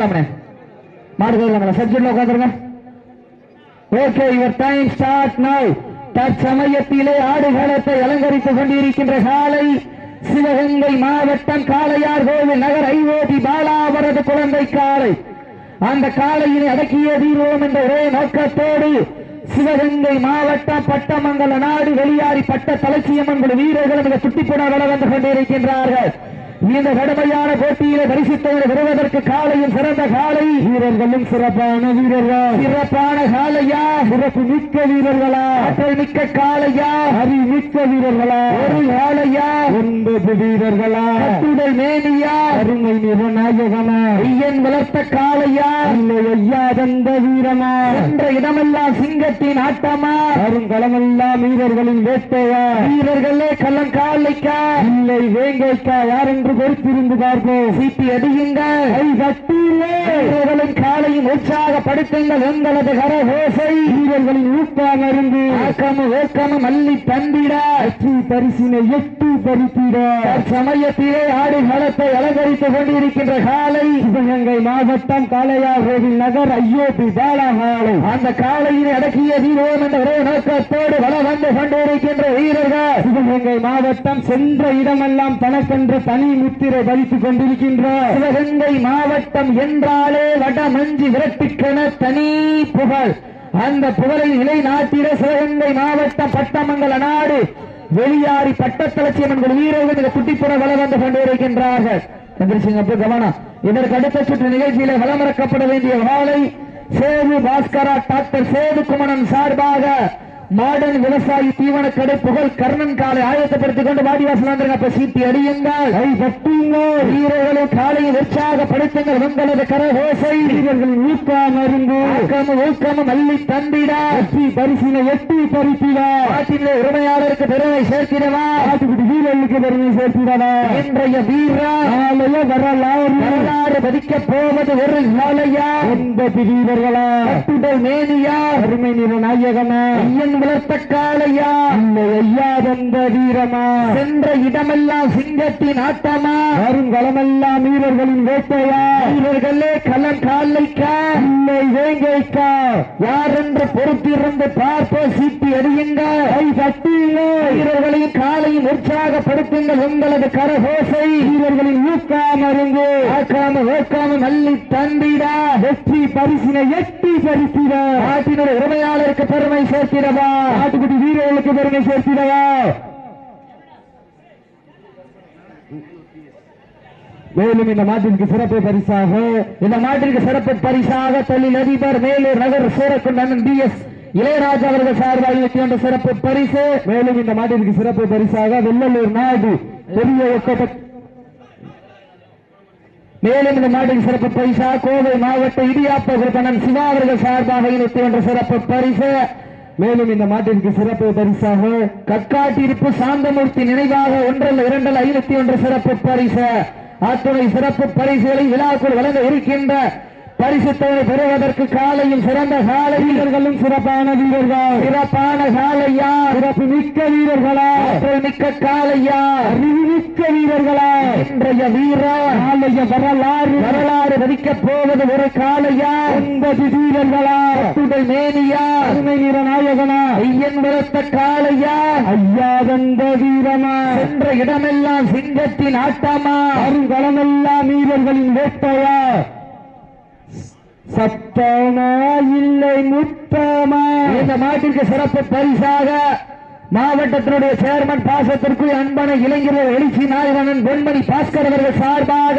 மாடு கையில் சப்ஜெக்ட்ல உட்காந்துருங்க ஓகே யுவர் டைம் ஸ்டார்ட் தற்சமயத்திலே ஆடுகளத்தை அலங்கரித்துக் கொண்டிருக்கின்ற காலை சிவகங்கை மாவட்டம் காளையார் கோவில் நகர் ஐஓபி பாலாவரது குழந்தை காளை. அந்த காலையினை அடக்கிய தீர்வோம் என்ற ஒரே நோக்கத்தோடு சிவகங்கை மாவட்டம் பட்டமங்கல நாடு வெளியாரி பட்ட தலைச்சியம்மன் குழு வீரர்கள் மிக சுட்டிப்புட வந்து கொண்டிருக்கின்றார்கள். இந்த கடுமையான போட்டியில பரிசுத்தவரை பெறுவதற்கு காலையும் சிறந்த காலை. வீரர்களும் சிறப்பான வீரர்கள்? சிறப்பான காலையா? சிறப்பு மிக்க வீரர்களா? ஆற்றல் மிக்க காலையா? அறி மிக்க வீரர்களா? ஒரு காலையா? ஒன்பது வீரர்களா? கட்டுடல் மேனியா? அருமை நிறநாயகனா ஐயன் வளர்த்த காலையா? இல்லை ஐயா தந்த வீரமா என்ற இடமெல்லாம் சிங்கத்தின் ஆட்டமா? அருங்கலமெல்லாம் வீரர்களின் வேட்டையா? வீரர்களே கள்ளங்காலைக்கா இல்லை வேங்கைக்கா? யார் என்று பொறுத்திருந்து பார்ப்போம் சீட்டி அடியுங்கள். கை கட்டியிலே காலையும் உற்சாகப்படுத்துங்கள் எங்களது கரகோசை. வீரர்களின் ஊக்கம் அருந்து. ஆக்கமும் ஓக்கமும் அள்ளி தந்திட. அச்சு பரிசினை எட்டு பறித்திட சமயத்திலே ஆடுகளத்தை அலங்கரித்துக் கொண்டிருக்கின்ற காலை. சிவகங்கை மாவட்டம் காளையார் கோவில் நகர் ஐயோபி பாலகாலை. அந்த காலையினை அடக்கிய வீரோம் என்ற ஒரே நோக்கத்தோடு வள வந்து கொண்டிருக்கின்ற வீரர்கள். சிவகங்கை மாவட்டம் சென்ற இடமெல்லாம் தனக்கென்று தனி முத்திரை பதித்துக் கொண்டிருக்கின்ற சிவகங்கை மாவட்டம் என்றாலே வடமஞ்சி விரட்டுக்கென தனி புகழ். அந்த புகழை நிலைநாட்டிட சிவகங்கை மாவட்டம் பட்டமங்கல நாடு. வெளியாரி பட்டத்தலட்சியம்மன் வீரர்கள் மிக குட்டிப்புற வள வந்து கொண்டிருக்கின்றார்கள். எந்திரிச்சுங்க அப்ப கவனம். இதற்கு அடுத்த சுற்று நிகழ்ச்சியில வளமிறக்கப்பட வேண்டிய வாழை சேது பாஸ்கரா டாக்டர் சேது குமணன் சார்பாக மாடர்ன் விவசாயி தீவன கடை புகழ் கர்ணன் காலை ஆயத்தப்படுத்திக் கொண்டு வாடிவாசல் வந்துருங்க. அப்ப சீட்டி அடியுங்கள். கை தட்டுங்கள். வீரர்களை காலையில் உற்சாகப்படுத்துங்கள் உங்களது கரகோசை. வீரர்களின் ஊக்கம் அருந்து ஊக்கமும் ஊக்கமும் அள்ளி தந்திட. வெற்றி பரிசினை எட்டி பறித்திட நாட்டிலே உரிமையாளருக்கு பெருமை சேர்த்திடவா? நாட்டுக்குடி வீரர்களுக்கு பெருமை சேர்த்திடவா? இன்றைய வீரா நாளைய வரலாறு. வரலாறு பதிக்க போவது ஒரு நாளையா? ஒன்பது வீரர்களா? கட்டுடல் மேனியா? அருமை நிற நாயகனா? ஐயன் வளர்த்த காளையா இல்லை ஐயா வந்த வீரமா? சென்ற இடமெல்லாம் சிங்கத்தின் ஆட்டமா? வருங்களமெல்லாம் வீரர்களின் வேட்டையா? வீரர்களே களம் காலைக்கா? இல்லை வேங்கைக்கா? யார் என்று பொறுத்திருந்து பார்ப்போம் சீட்டி அடியுங்க கை தட்டுங்க. வீரர்களையும் காலையும் உற்சாகப்படுத்துங்கள் உங்களது கரகோசை. வீரர்களின் ஊக்காம இருந்து ஆக்காம ஓக்காம நல்லி தந்திடா வெற்றி பரிசினை எட்டி பரிசிட நாட்டினுடைய உரிமையாளருக்கு பெருமை சேர்த்திடவா ஆட்டுக்குட்டி வீரர்களுக்கு பெருமை சேர்த்திடவா? மேலும் இந்த மாட்டிற்கு சிறப்பு பரிசாக இந்த மாட்டிற்கு சிறப்பு பரிசாக தொழில் அதிபர் மேலூர் நகர் சூரக்குண்டன் டி எஸ் இளையராஜா அவர்கள் சார்பாக இருக்கின்ற சிறப்பு பரிசு. மேலும் இந்த மாட்டிற்கு சிறப்பு பரிசாக வெள்ளலூர் நாடு பெரிய மேலும் இந்த நாட்டின் சிறப்பு பரிசா கோவை மாவட்ட இடியாப்ப குருப்பணன் சிவா அவர்கள் சார்பாக இருக்கின்ற சிறப்பு பரிசு. மேலும் இந்த மாட்டிற்கு சிறப்பு பரிசாக கட்காட்டிருப்பு சாந்தமூர்த்தி நினைவாக ஒன்றல்ல இரண்டல் ஐநூத்தி ஒன்று சிறப்பு பரிசு. அத்துணை சிறப்பு பரிசுகளை விழாக்குள் வழங்க இருக்கின்ற பரிசுத்தவனை பெறுவதற்கு காலையில் சிறந்த காலை வீரர்களும் சிறப்பான வீரர்கள். சிறப்பான காலையா சிறப்பு மிக்க வீரர்களா? மிக்க காலையா? மிக்க வீரர்களா? இன்றைய வீரா காலைய வரலாறு. வரலாறு வதிக்கப் போவது ஒரு காலையா? ஒன்பது வீரர்களா? துடை மேனியா? அருமை நிற நாயகனா ஐயன் வளர்த்த காலையா? ஐயா வந்த வீரமா? சென்ற இடமெல்லாம் சிங்கத்தின் ஆட்டமா? அருங்கலமெல்லாம் வீரர்களின் வேட்டையா? சத்தமா இல்லை முத்தமா. இந்த மாட்டிற்கு சிறப்பு பரிசாக மாவட்டத்தினுடைய சேர்மன் பாசத்திற்குரிய அன்பான இளைஞர்கள் எழுச்சி நாயகனன் பொன்மணி பாஸ்கர் அவர்கள் சார்பாக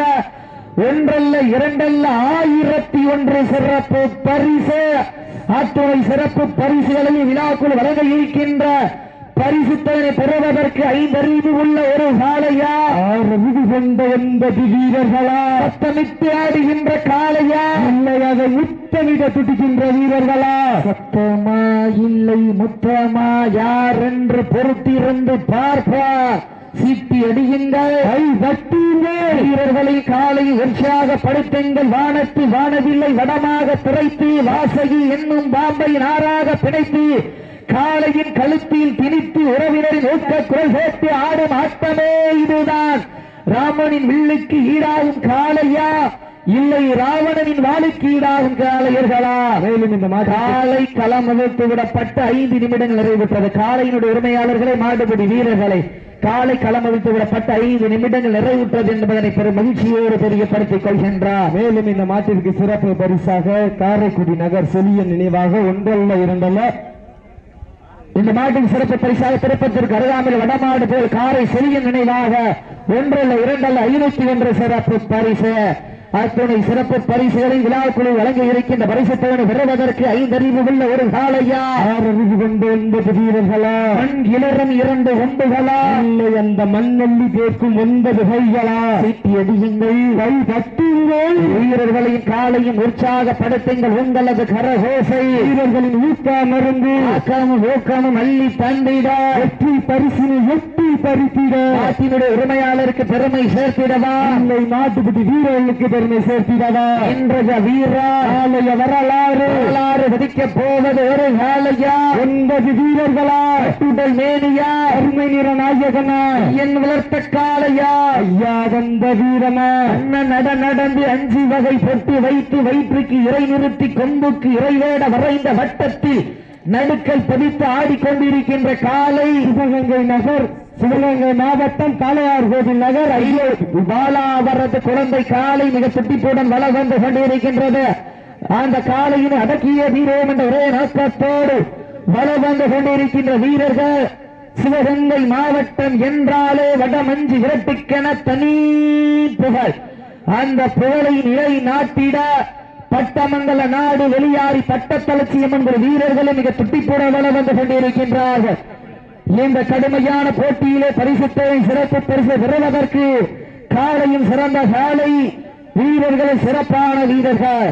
ஒன்றல்ல இரண்டல்ல ஆயிரத்தி ஒன்று சிறப்பு பரிசு. அத்துணை சிறப்பு பரிசுகளையும் விழாக்குள் வழங்க இருக்கின்ற பரிசுத்தனை பெறுவதற்கு ஐந்தறிவு உள்ள ஒரு சாலையா? கொண்ட ஒன்பது வீரர்களா சத்தமிட்டு ஆடுகின்ற காளையா? இல்லை அதை முத்தமிட துடிக்கின்ற வீரர்களா? சத்தமா? இல்லை முத்தமா? யார் என்று பொறுத்திருந்து பார்ப்பார் சீட்டி அடியுங்கள். கை தட்டுங்கள். வீரர்களை காலை உற்சாகப்படுத்துங்கள் வானத்து வானவில்லை வடமாக திரைத்து வாசகி என்னும் பாம்பை நாராக பிணைத்து காளையின் கழுத்தில் திணித்து உறவினரின் ஊக்க குரல் சேர்த்து ஆடும் ஆட்டமே இதுதான். ராமனின் வில்லுக்கு ஈடாகும் காளையா? இல்லை ராவணனின் வாளுக்கு ஈடாகும் காளையர்களா? மேலும் இந்த காலை களம் அமைத்து விடப்பட்ட ஐந்து நிமிடங்கள் நிறைவுற்றது. காளையினுடைய உரிமையாளர்களை மாடுபிடி வீரர்களை காலை களம் அமைத்து விடப்பட்ட ஐந்து நிமிடங்கள் நிறைவுற்றது என்பதனை பெரும் மகிழ்ச்சியோடு தெரியப்படுத்திக் கொள்கின்றார். மேலும் இந்த மாட்டிற்கு சிறப்பு பரிசாக காரைக்குடி நகர் செலியன் நினைவாக ஒன்றல்ல இரண்டல்ல. இந்த மாட்டின் சிறப்பு பரிசாக திருப்பத்திற்கு அருகாமையில் வடமாடு போல் காரை செலியன் நினைவாக ஒன்றல்ல இரண்டல்ல ஐநூத்தி ஒன்று சிறப்பு பரிசு. அத்துணை சிறப்பு பரிசுகளை விழாக்குழு வழங்க இருக்கின்ற பரிசு தொகை பெறுவதற்கு ஐந்தறிவு உள்ள ஒரு காலையா ஆறு அறிவு கொண்டு ஒன்பது வீரர்களா மண் இளரம் இரண்டு ஒன்றுகளா இல்லை அந்த மண்ணள்ளி பேர்க்கும் ஒன்பது கைகளா? சீட்டி அடியுங்கள். கை தட்டுங்கள். வீரர்களையும் காலையும் உற்சாகப்படுத்துங்கள். உங்களது கரகோசை. வீரர்களின் ஊக்கா மருந்து. ஆக்காமும் ஊக்கமும் அள்ளி தந்திட வெற்றி பரிசினை பறித்திட. நாட்டினுடைய உரிமையாளருக்கு பெருமை சேர்த்திடவா? இல்லை வீரர்களுக்கு பெருமை சேர்த்திடவா? இன்றைய வீரா ஆலய வரலாறு. வரலாறு விதிக்க போவது ஒரு காலையா ஒன்பது வீரர்களா? உடல் மேனியா? அருமை நிற நாயகனா? என் வளர்த்த காளையா? ஐயா வந்த வீரனா? அண்ணன் நட நடந்து அஞ்சு வகை பொட்டு வைத்து வயிற்றுக்கு இறை நிறுத்தி கொம்புக்கு இறைவேட வரைந்த வட்டத்தில் நடுக்கல் பதித்து ஆடிக்கொண்டிருக்கின்ற காலை சிவகங்கை நகர் சிவகங்கை மாவட்டம் காளையார் கோவில் நகர். ஐயோ பாலா அவரது குழந்தை காலை மிக சுட்டிப்புடன் வள வந்து கொண்டிருக்கின்றது. அந்த காலையின் அடக்கிய வீரம் என்ற ஒரே நோக்கத்தோடு வள வந்து கொண்டிருக்கின்ற வீரர்கள் சிவகங்கை மாவட்டம் என்றாலே வடமஞ்சு இரட்டுக்கென தனி புகழ். அந்த புகழை நிலை நாட்டிட பட்டமங்கல நாடு வெளியாறி பட்டத்தளச்சியம் என்கிற வீரர்களும் மிக துட்டிப்புட வள வந்து கொண்டிருக்கின்றார்கள். இந்த கடுமையான போட்டியிலே பரிசுத்தையும் சிறப்பு பரிசு பெறுவதற்கு காலையும் சிறந்த காலை வீரர்களும் சிறப்பான வீரர்கள்.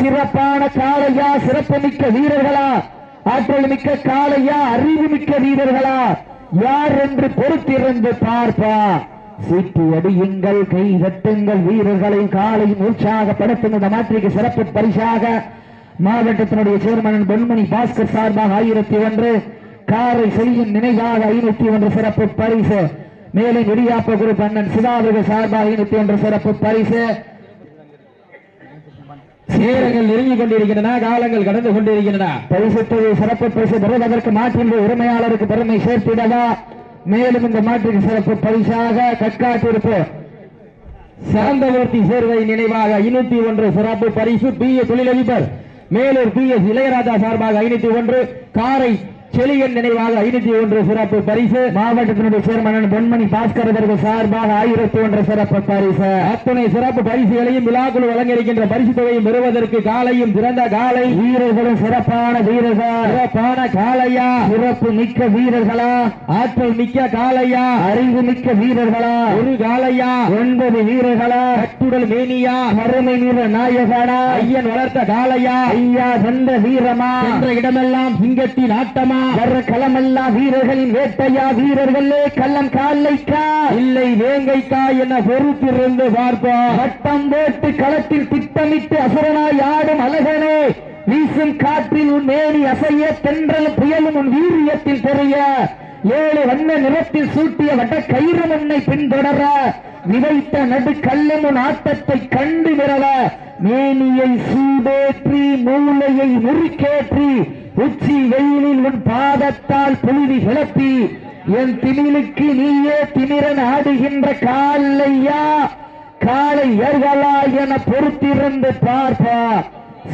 சிறப்பான காலையா சிறப்பு மிக்க வீரர்களா ஆற்றல் மிக்க காலையா அறிவு மிக்க வீரர்களா யார் என்று பொறுத்திருந்து பார்ப்பா சீட்டி அடியுங்கள் கை தட்டுங்கள் வீரர்களையும் காலையும் உற்சாகப்படுத்தும் இந்த மாற்றிக்கு சிறப்பு பரிசாக மாவட்டத்தினுடைய சேர்மன் பொன்மணி பாஸ்கர் சார்பாக ஆயிரத்தி ஒன்று காரை செய்யும் நினைவாக ஐநூத்தி ஒன்று சிறப்பு பரிசு. மேலும் இடியாப்ப குரு அண்ணன் சிவாவிக சார்பாக ஐநூத்தி ஒன்று சிறப்பு பரிசு. சேரங்கள் நெருங்கிக் கொண்டிருக்கின்றன காலங்கள் கடந்து கொண்டிருக்கின்றன. பரிசுத்தொகை சிறப்பு பரிசு பெறுவதற்கு மாற்றின்ற உரிமையாளருக்கு பெருமை சேர்த்திடவா? மேலும் இந்த மாட்டுக்கு சிறப்பு பரிசாக கட்காட்டிருப்பு. சாந்தமூர்த்தி சேர்வை நினைவாக ஐநூத்தி ஒன்று சிறப்பு பரிசு பி ஏ தொழிலதிபர். மேலூர் பி எஸ் இளையராஜா சார்பாக ஐநூத்தி ஒன்று. காரை செலியன் நினைவாக ஐநூத்தி ஒன்று சிறப்பு பரிசு. மாவட்டத்தினுடைய சேர்மன் பொன்மணி பாஸ்கர் அவர்கள் சார்பாக ஆயிரத்தி ஒன்று சிறப்பு பரிசு. அத்துணை சிறப்பு பரிசுகளையும் விழாக்குழு வழங்கியிருக்கின்ற பரிசு தொகையும் பெறுவதற்கு காலையும் சிறந்த காலை. வீரர்களும் சிறப்பான வீரர்கள். சிறப்பான காலையா சிறப்பு மிக்க வீரர்களா. ஆற்றல் மிக்க காலையா அறிவு மிக்க வீரர்களா. ஒரு காலையா ஒன்பது வீரர்களா. கட்டுடல் மேனியா. மருமை வீர நாயகனா. ஐயன் வளர்த்த காலையா ஐயா சென்ற வீரமா. என்ற இடமெல்லாம் சிங்கத்தின் ஆட்டமா. வர்ற களமல்லா வீரர்கள் வேட்டையா வீரர்களே கள்ளம் காலைக்கா இல்லை வேங்கைக்கா என பொறுத்திருந்து பார்ப்போம் வட்டம் போட்டு களத்தில் திட்டமிட்டு அசுரனாய் ஆடும் அழகனே வீசும் காற்றில் உன் மேனி அசைய தென்றல் புயலும் உன் வீரியத்தில் தெரிய ஏழு வண்ண நிறத்தில் சூட்டிய வட்ட கயிறு முன்னை பின்தொடர விதைத்த நடுக்கல்லும் ஆட்டத்தை கண்டு விரல மேனியை சூடேற்றி மூளையை முறுக்கேற்றி உச்சி வெயிலில் உன் பாதத்தால் புழுதி கிளப்பி என் திமிலுக்கு நீயே திமிரன் ஆடுகின்ற காலையா காலை ஏர்களா என பொறுத்திருந்து பார்ப்பா.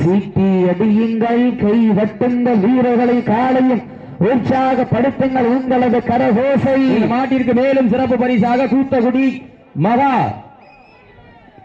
சீட்டி அடியுங்கள் கை வட்டுங்கள் வீரர்களை காலையும் உற்சாகப்படுத்துங்கள் உங்களது கரகோசை மாட்டிற்கு மேலும் சிறப்பு பரிசாக தூத்துக்குடி மகா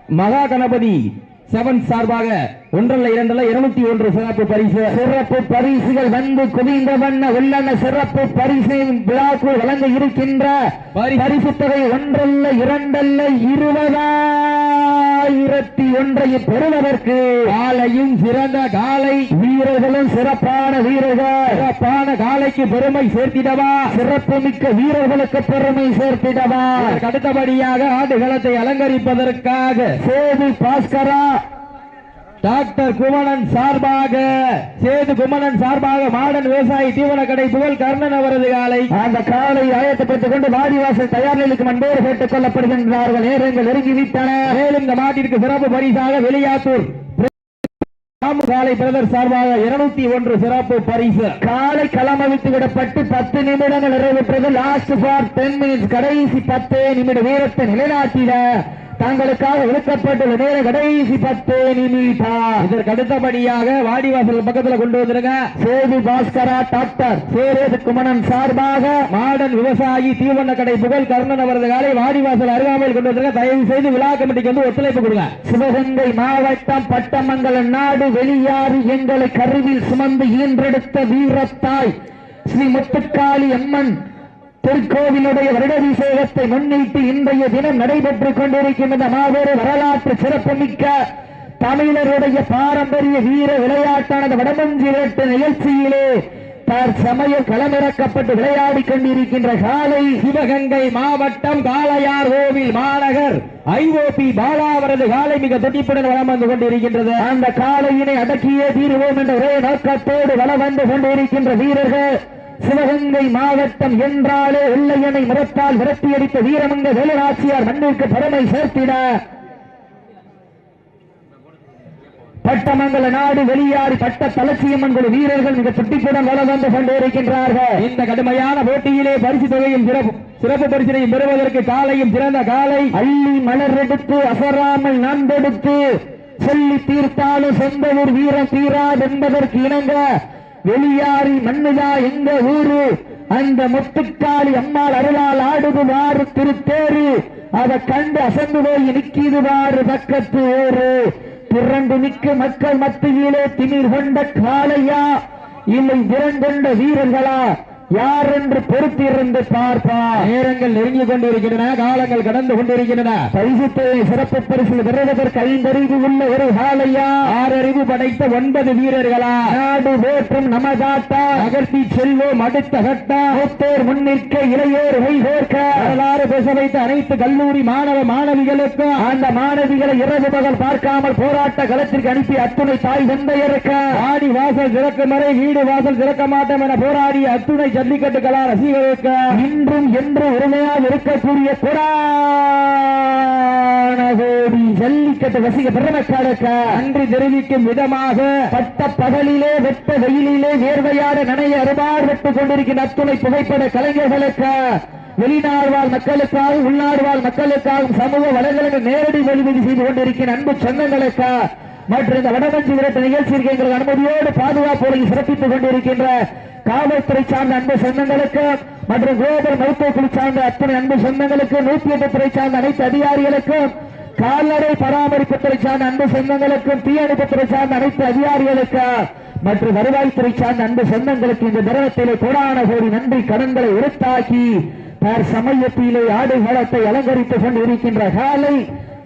மகா கணபதி செவன் சார்பாக ஒன்றல்ல இரண்டல்ல இருநூத்தி ஒன்று சிறப்பு பரிசு. சிறப்பு பரிசுகள் வந்து குவிந்த வண்ண உள்ளன. சிறப்பு பரிசை விழாக்குள் வழங்க இருக்கின்ற. பரிசு. தொகை ஒன்றல்ல இரண்டல்ல இருபதாயிரத்தி ஒன்றை பெறுவதற்கு காலையும் சிறந்த காலை. வீரர்களும் சிறப்பான வீரர்கள். சிறப்பான காலைக்கு பெருமை சேர்த்திடவா? சிறப்பு மிக்க வீரர்களுக்கு பெருமை சேர்த்திடவா? அடுத்தபடியாக ஆடுகளத்தை அலங்கரிப்பதற்காக. சேது பாஸ்கரா டாக்டர் குமணன் சார்பாக சேது குமணன் சார்பாக மாடன் விவசாயி தீவன கடை புகழ் கர்ணன் அவரது காலை. அந்த காலை ஆயத்தப்பட்டுக் கொண்டு வாடிவாசல் தயார் நிலைக்கு முன்போடு கேட்டுக் கொள்ளப்படுகின்றார்கள். நேரங்கள் நெருங்கிவிட்டன மேலும் இந்த மாட்டிற்கு சிறப்பு பரிசாக வெளியாத்தூர் காலை பிரதர் சார்பாக இருநூத்தி ஒன்று சிறப்பு பரிசு. காலை களமவித்து விடப்பட்டு பத்து நிமிடங்கள் நிறைவேற்றது. லாஸ்ட் ஃபார் டென் மினிட்ஸ் கடைசி பத்து நிமிட வீரத்தை நிலைநாட்டிட தங்களுக்காக ஒதுக்கப்பட்டுள்ள நேரம் கடைசி பத்து நிமிடம். இதற்கு அடுத்தபடியாக வாடிவாசல் பக்கத்துல கொண்டு வந்துருங்க. சேது பாஸ்கரா டாக்டர் சேரேது குமணன் சார்பாக மாடன் விவசாயி தீவன கடை புகழ் கர்ணன் அவரது காலை வாடிவாசல் அருகாமையில் கொண்டு வந்துருங்க. தயவு செய்து விழா கமிட்டிக்கு வந்து ஒத்துழைப்பு கொடுங்க. சிவகங்கை மாவட்டம் பட்டமங்கலம் நாடு வெளியாறு எங்களை கருவில் சுமந்து ஈன்றெடுத்த வீரத்தாய் ஸ்ரீ முத்துக்காளி அம்மன் திருக்கோவிலுடைய வருடாபிஷேகத்தை முன்னிட்டு இன்றைய தினம் நடைபெற்றுக் கொண்டிருக்கின்ற மாபெரு வரலாற்று சிறப்புமிக்க தமிழருடைய பாரம்பரிய வீர விளையாட்டானது வடமஞ்சி விரட்டு நிகழ்ச்சியிலே தற்சமயம் களமிறக்கப்பட்டு விளையாடி கொண்டிருக்கின்ற காலை சிவகங்கை மாவட்டம் காளையார் கோவில் மாநகர். ஐஓபி பாலா அவரது காலை மிக துடிப்புடன் வளம் வந்து கொண்டிருக்கின்றது. அந்த காளையினை அடக்கியே தீர்வோம் என்ற ஒரே நோக்கத்தோடு வளம் வந்து கொண்டிருக்கின்ற வீரர்கள் சிவகங்கை மாவட்டம் என்றாலே வெள்ளையனை முரத்தால் விரட்டியடித்த வீரமங்க வேலுநாச்சியார் மண்ணிற்கு பெருமை சேர்த்திட. பட்டமங்கல நாடு வெளியாறு பட்ட தலச்சியம்மன் குழு வீரர்கள் மிக துட்டிப்புடன் வலம் வந்து கொண்டிருக்கின்றார்கள். இந்த கடுமையான போட்டியிலே பரிசு தொகையும் சிறப்பு சிறப்பு பரிசினையும் பெறுவதற்கு காலையும் சிறந்த காலை அள்ளி மலர் எடுத்து அசராமல் நம்பெடுத்து சொல்லி தீர்த்தாலும் சொந்த ஊர் வீரம் தீராது என்பதற்கு இணங்க வெளியாரி மண்ணுதா எங்க ஊரு? அந்த முத்துக்காளி அம்மாள் அருளால் ஆடுதுவாறு திருத்தேரு அதை கண்டு அசந்து போய் நிக்கிதுவாறு பக்கத்து ஏறு. திரண்டு நிற்க மக்கள் மத்தியிலே திமிர் கொண்ட காலையா இல்லை திறங்கொண்ட வீரர்களா? யார் என்று பொறுத்திருந்து பார்ப்பார். நேரங்கள் நெருங்கிக் கொண்டிருக்கின்றன காலங்கள் கடந்து கொண்டிருக்கின்றன. பரிசுத்தை சிறப்பு பரிசில் பெறுவதற்கு ஐந்தறிவு உள்ள ஒரு காலையா ஆறறிவு படைத்த ஒன்பது வீரர்களா? நாடு போற்றும் நமதாத்தா? நகர்த்தி செல்வோம் அடுத்த கட்ட? மூத்தோர் முன்னிற்க இளையோர் வைகோர்க்க வரலாறு பேச வைத்த அனைத்து கல்லூரி மாணவ மாணவிகளுக்கு அந்த மாணவிகளை இரவு பகல் பார்க்காமல் போராட்ட களத்திற்கு அனுப்பி அத்துணை தாய் தந்தையருக்க? ஆடி வாசல் திறக்கும் வரை வீடு வாசல் திறக்க மாட்டோம் என போராடிய அத்துணை ஜல்லிக்கட்டு கலா ரசிகர்களுக்கு இன்றும் என்று உரிமையாக இருக்கக்கூடிய கோடி ஜல்லிக்கட்டு ரசிக பெருமக்களுக்கு நன்றி தெரிவிக்கும் விதமாக பட்ட பகலிலே வெட்ட வெயிலிலே வேர்வையாட நனைய அறுபாடுபட்டுக் கொண்டிருக்கின்ற அத்துணை புகைப்பட கலைஞர்களுக்கு வெளிநாடு வாழ் மக்களுக்காக உள்நாடு வாழ் மக்களுக்காகவும் சமூக வளங்களுக்கு நேரடி வெளிவீடு செய்து கொண்டிருக்கிற அன்பு சொந்தங்களுக்கு மற்றும் இந்த வடமஞ்சி விரட்டு நிகழ்ச்சிக்கு எங்களுக்கு அனுமதியோடு பாதுகாப்பு சிறப்பித்துக் கொண்டிருக்கின்ற காவல்துறை சார்ந்த அன்பு சொந்தங்களுக்கு மற்றும் குளோபல் மருத்துவக்குழு சார்ந்த அத்தனை அன்பு சொந்தங்களுக்கு நூத்தி எட்டு துறை சார்ந்த அனைத்து அதிகாரிகளுக்கும் கால்நடை பராமரிப்புத்துறை சார்ந்த அன்பு சொந்தங்களுக்கும் தீயணைப்புத்துறை சார்ந்த அனைத்து அதிகாரிகளுக்கு மற்றும் வருவாய்த்துறை சார்ந்த அன்பு சொந்தங்களுக்கு இந்த தருணத்திலே கோடான கோடி நன்றி கடன்களை உறுத்தாக்கி தர் சமயத்திலே ஆடுகளத்தை அலங்கரித்துக் கொண்டு இருக்கின்ற காலை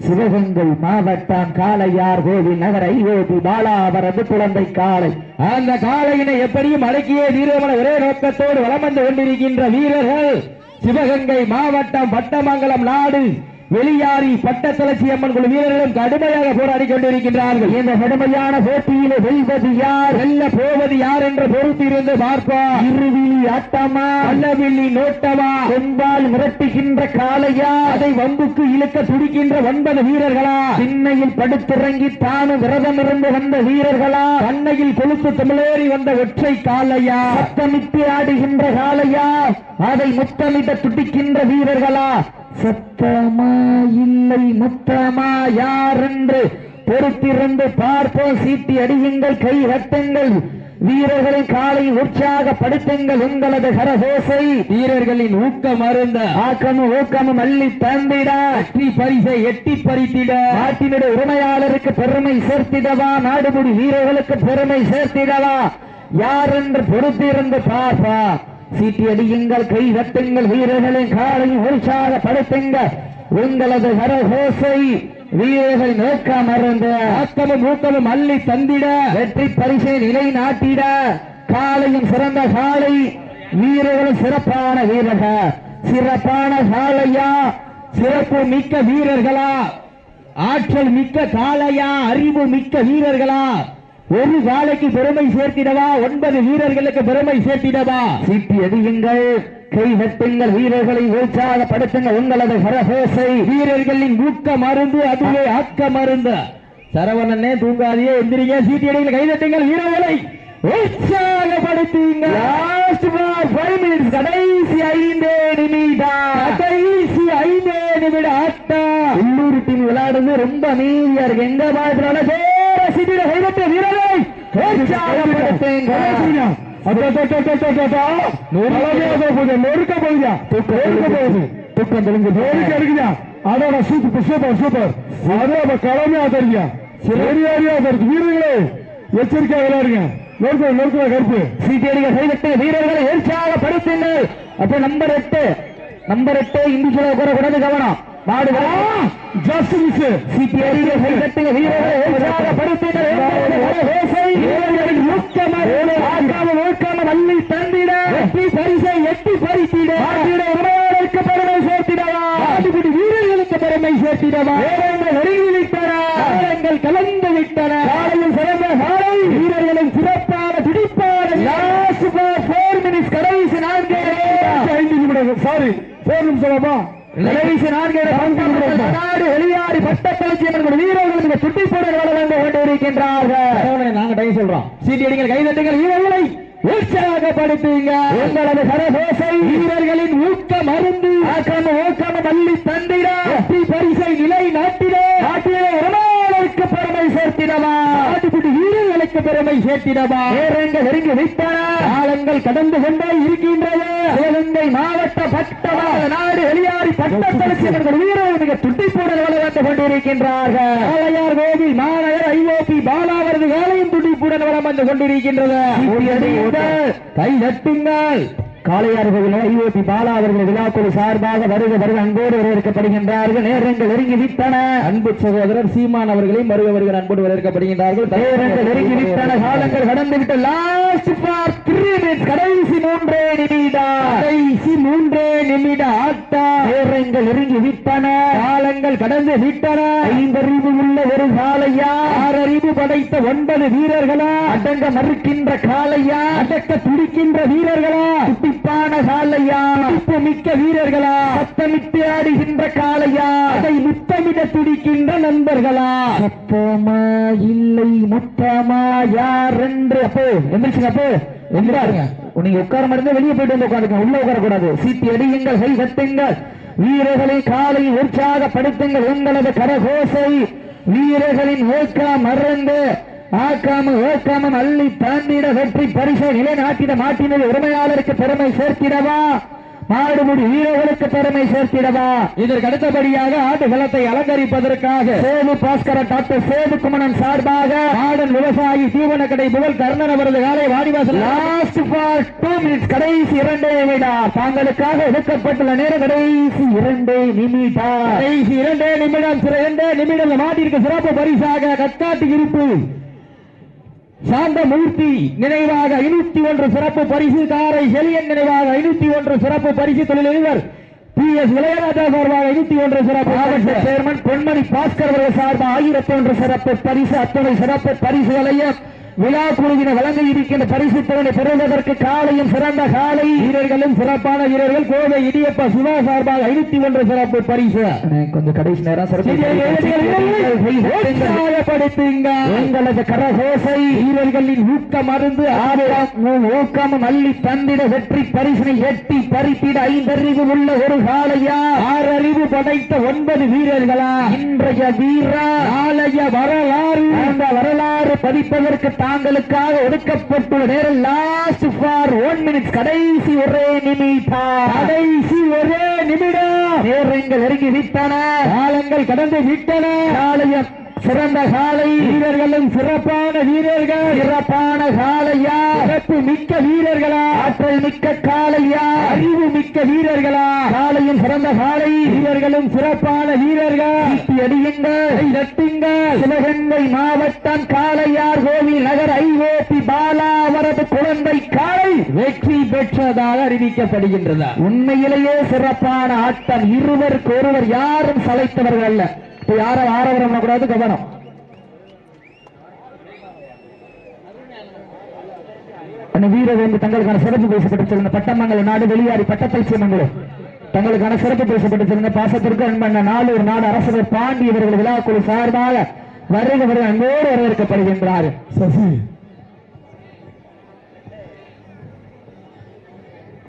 சிவகங்கை மாவட்டம் காளையார் கோவில் நகர ஐயோதி பாலா அவரது குழந்தை காளை. அந்த காளையினை எப்படியும் அடக்கியே தீர்வமன ஒரே நோக்கத்தோடு வளம் வந்து கொண்டிருக்கின்ற வீரர்கள் சிவகங்கை மாவட்டம் பட்டமங்கலம் நாடு. வெளியாரி பட்டத்தலட்சி அம்மன் குழு வீரர்களும் கடுமையாக போராடி கொண்டிருக்கின்றார்கள். இந்த கடுமையான போட்டியிலே வெல்வது யார்? வெல்ல போவது யார் என்று பொறுத்திருந்து பார்ப்போம். இருவிழி ஆட்டமா? அல்லவில்லி நோட்டமா? கொம்பால் மிரட்டுகின்ற காளையா? அதை வம்புக்கு இழுக்க துடிக்கின்ற ஒன்பது வீரர்களா? திண்ணையில் படுத்திறங்கி தானும் விரதம் இருந்து வந்த வீரர்களா? பண்ணையில் கொழுத்து தமிழேறி வந்த ஒற்றை காலையா சத்தமிட்டு ஆடுகின்ற காளையா? அதை முத்தமிட்ட துடிக்கின்ற வீரர்களா? சத்தமா இல்லை முத்தமா யார் என்று பொறுத்திருந்து பார்ப்போம். சீட்டி அடியுங்கள் கை வட்டங்கள். வீரர்களின் காலை உற்சாகப்படுத்துங்கள் உங்களது கரகோசை வீரர்களின் ஊக்கம் அருந்த ஆக்கமும் ஊக்கமும் அள்ளி தந்திட. வெற்றி பரிசை எட்டி பறித்திட. நாட்டினுடைய உரிமையாளருக்கு பெருமை சேர்த்திடவா? நாடுமுடி வீரர்களுக்கு பெருமை சேர்த்திடவா? யார் என்று பொறுத்திருந்து பார்ப்பா? சீட்டியடியுங்கள் கை தட்டுங்கள் வீரர்களின் காலை உற்சாகப்படுத்துங்கள் உங்களது கரகோசை வீரர்கள் நோக்க மறந்த. ஆக்கமும் ஊக்கமும் அள்ளி தந்திட. வெற்றி பரிசை நிலை நாட்டிட. காலையும் சிறந்த காலை வீரர்களும் சிறப்பான வீரர்கள். சிறப்பான காலையா? சிறப்பு மிக்க வீரர்களா? ஆற்றல் மிக்க காலையா? அறிவு மிக்க வீரர்களா? ஒரு காலைக்கு பெருமை சேர்த்திடவா? ஒன்பது வீரர்களுக்கு பெருமை சேர்த்திடவா? சீட்டி அடியுங்கள் கை வெட்டுங்கள் வீரர்களை உற்சாகப்படுத்துங்கள் உங்களது கரகோசை வீரர்களின் ஊக்க மருந்து அதுவே ஆக்க மருந்து. சரவணனே தூங்காதியே எந்திரிங்க சீட்டியடிகள் கைதட்டுங்கள் வீரர்களை உற்சாகப்படுத்துங்கள். லாஸ்ட் பால் ஃபைவ் மினிட்ஸ் கடைசி ஐந்தே நிமிடம். கடைசி ஐந்தே நிமிட ஆட்டம் உள்ளூர் டீம் விளையாடுறது ரொம்ப அமைதியா இருக்கு. எங்க பாயத்துல சேர நொறுக்க போகுதா நொறுக்க போகுது தூக்கம் தெளிஞ்சு நொறுக்க இருக்குதா அதோட சூப்பர் சூப்பர் சூப்பர் அதோட கிளம்பியா தெரியா சரியாரியா தெரிஞ்சு வீரர்களே எச்சரிக்கையா விளையாடுங்க நொறுக்க நொறுக்க கருப்பு சீட்டடிக கைதட்டு வீரர்களை உற்சாகப்படுத்துங்கள் அப்ப நம்பர் எட்டு நம்பர் எட்டு இண்டிவிஜுவலா கூட கூடாது கவனம் மாடு ஜஸ்ட் மிஸ் சிபிஐ கைதட்டுங்க வீரர்களை உற்சாகப்படுத்துங்கள் வீரர்களின் ஊக்கமாக ஆக்காம ஊக்காம வள்ளி தந்திட எட்டி பரிசை எட்டி பறித்திட. மாட்டிட உணவாளருக்கு பெருமை சேர்த்திடவா? மாட்டுக்குடி வீரர்களுக்கு பெருமை சேர்த்திடவா? வீரர்கள் நெருங்கி விட்டன. காலங்கள் கலந்து விட்டன. காலையில் சிறந்த காலை. வீரர்களின் சிறப்பான துடிப்பான லாஸ்ட் ஃபோர் மினிட்ஸ் கடைசி நான்கு. ஐந்து நிமிடம் சாரி ஃபோர் நிமிஷமா கடைசி நான்கு வெளியாடி பட்டப்பளிச்சி என்ற வீரர்கள் சுட்டி போட கொண்டிருக்கின்றார்கள். சரவணனே, நாங்க டைம் சொல்றோம். சீட்டியடிகள் கைதட்டுங்கள் வீரர்களை உற்சாகப்படுத்துங்க உங்களது கரகோசை வீரர்களின் ஊக்க மருந்து ஆக்காம ஓக்காம மல்லி தந்திட. பரிசை நிலை நாட்டிட நாட்டிலே உணவாளருக்கு பெருமை சேர்த்திடவா? வீரர்களுக்கு பெருமை சேர்த்திடவா? நேரங்கள் நெருங்கி விட்டன காலங்கள் கடந்து கொண்டே இருக்கின்றது சிவகங்கை மாவட்ட பட்டமா நாடு வெளியாடி பட்டத்தளிச்சி என்ற வீரர்கள் மிக துட்டிப்புடன் வளர்ந்து கொண்டிருக்கின்றார்கள். ஆலையார் கோவில் மாநகர் ஐஓபி பாலா அவரது வேலையும் துடிப்புடன் வளம் வந்து கொண்டிருக்கின்றது. கை தட்டுங்கள். காளையார் கோவில் ஐஓபி பாலா அவர்கள் விழாக்குழு சார்பாக வருக வருக அன்போடு வரவேற்கப்படுகின்றார்கள். நேரங்கள் நெருங்கி விட்டன அன்பு சகோதரர் சீமான் அவர்களையும் மருக வருகிற அன்போடு வரவேற்கப்படுகின்றார்கள். நேரங்கள் நெருங்கி விட்டன காலங்கள் கடந்து விட்ட லாஸ்ட் ஃபார் த்ரீ மினிட்ஸ் கடைசி மூன்றே நிமிடம் கடைசி மூன்றே நிமிட ஆட்டம் நேரங்கள் நெருங்கி விட்டன காலங்கள் கடந்து விட்டன ஐந்தறிவு உள்ள ஒரு காளையா? ஆறறிவு படைத்த ஒன்பது வீரர்களா? அடங்க மறுக்கின்ற காளையா? அடக்க துடிக்கின்ற வீரர்களா? துடிப்பான காளையா துடிப்பு மிக்க வீரர்களா? சத்தமிட்டு ஆடுகின்ற காளையா? அதை முத்தமிட துடிக்கின்ற நண்பர்களா? சத்தமா இல்லை முத்தமா யார் என்று? அப்போ எந்திரிச்சுங்க அப்போ. எந்திராருங்க நீங்க உட்கார மட்டும் வெளியே போயிட்டு வந்து உட்காருங்க உள்ள உட்கார கூடாது சீட்டி அடியுங்கள் கை கட்டுங்கள் வீரர்களை காலை உற்சாகப்படுத்துங்கள். உங்களது கரகோசை வீரர்களின் ஓக்கா மறந்து ஆக்காம ஓக்காம அள்ளி தாண்டிட வெற்றி பரிசை நிலைநாட்டிட மாட்டினது உரிமையாளருக்கு பெருமை சேர்த்திடவா? மாடுமுடி வீரர்களுக்கு பெருமை சேர்த்திடவா? இதற்கு அடுத்தபடியாக ஆட்டுகளத்தை அலங்கரிப்பதற்காக சேது பாஸ்கர டாக்டர் சேது குமணன் சார்பாக மாடன் விவசாயி தீவனக்கடை புகழ் கர்ணன் அவரது காலை வாடிவாசல். லாஸ்ட் ஃபார் டூ மினிட்ஸ் கடைசி இரண்டே விடா தாங்களுக்காக ஒதுக்கப்பட்டுள்ள நேரம் கடைசி இரண்டே நிமிடம் கடைசி இரண்டே நிமிடம் இரண்டே நிமிடம் மாட்டிற்கு சிறப்பு பரிசாக கட்காட்டு இருப்பு. சாந்தமூர்த்தி நினைவாக ஐநூத்தி ஒன்று சிறப்பு பரிசு காரை செலியன் நினைவாக ஐநூத்தி ஒன்று சிறப்பு பரிசு தொழிலதிபர் பி எஸ் இளையராஜா சார்பாக ஐநூத்தி ஒன்று சிறப்பு மாவட்ட. சேர்மன் பொன்மணி பாஸ்கர் அவர்கள் சார்பாக ஆயிரத்தி ஒன்று சிறப்பு பரிசு அத்துணை சிறப்பு பரிசுகளையும் விழா குழுவினர் வழங்க இருக்கின்ற பரிசு தொகை பெறுவதற்கு காலையும் சிறந்த காலை. வீரர்களும் சிறப்பான வீரர்கள். கோவை இடியப்ப சிவா சார்பாக ஐநூத்தி ஒன்று சிறப்பு பரிசு. கொஞ்சம் கடைசி நேரம் உற்சாகப்படுத்துங்க. எங்களது கரகோசை. வீரர்களின் ஊக்க மருந்து ஆயிரம் ஊக்கம் அள்ளி தந்திட வெற்றி பரிசினை எட்டி பறித்திட ஐந்தறிவு உள்ள ஒரு காளையா ஆறறிவு படைத்த ஒன்பது வீரர்களா? இன்றைய வீரா நாளைய வரலாறு. வரலாறு பதிப்பதற்கு தாங்களுக்காக ஒதுக்கப்பட்டுள்ள நேரம் லாஸ்ட் ஃபார் ஒன் மினிட்ஸ் கடைசி ஒரே நிமிடம். கடைசி ஒரே நிமிடம். நேரங்கள் நெருங்கி விட்டன. காலங்கள் கடந்து விட்டன. காளைய சிறந்த காலை. வீரர்களும் சிறப்பான வீரர்கள். சிறப்பான காளையா சிறப்பு மிக்க வீரர்களா. ஆற்றல் மிக்க காளையா அறிவு மிக்க வீரர்களா. காளையும் சிறந்த காலை. வீரர்களும் சிறப்பான வீரர்கள். அடியுங்கள். சிவகங்கை மாவட்டம் காளையார் கோவில் நகர் ஐஓபி பாலா அவரது குழந்தை காளை. வெற்றி பெற்றதாக அறிவிக்கப்படுகின்றது உண்மையிலேயே சிறப்பான ஆட்டம். இருவருக்கு ஒருவர் யாரும் சளைத்தவர்கள் அல்ல. இப்ப யாரும் ஆரவரம் கூடாது கவனம். வீரர் தங்களுக்கான சிறப்பு பேசப்பட்டிருந்த பட்டமங்கல நாடு வெளியாரி பட்டத்தல் சிமங்கலம் தங்களுக்கான சிறப்பு பேசப்பட்டிருந்த சொல்லுங்க பாசத்திற்கு அன்பண்ண நாளூர் நாடு அரசர் பாண்டி இவர்கள் விழாக்குழு சார்பாக வருக வருக அன்போடு வரவேற்கப்படுகின்றார். சசி.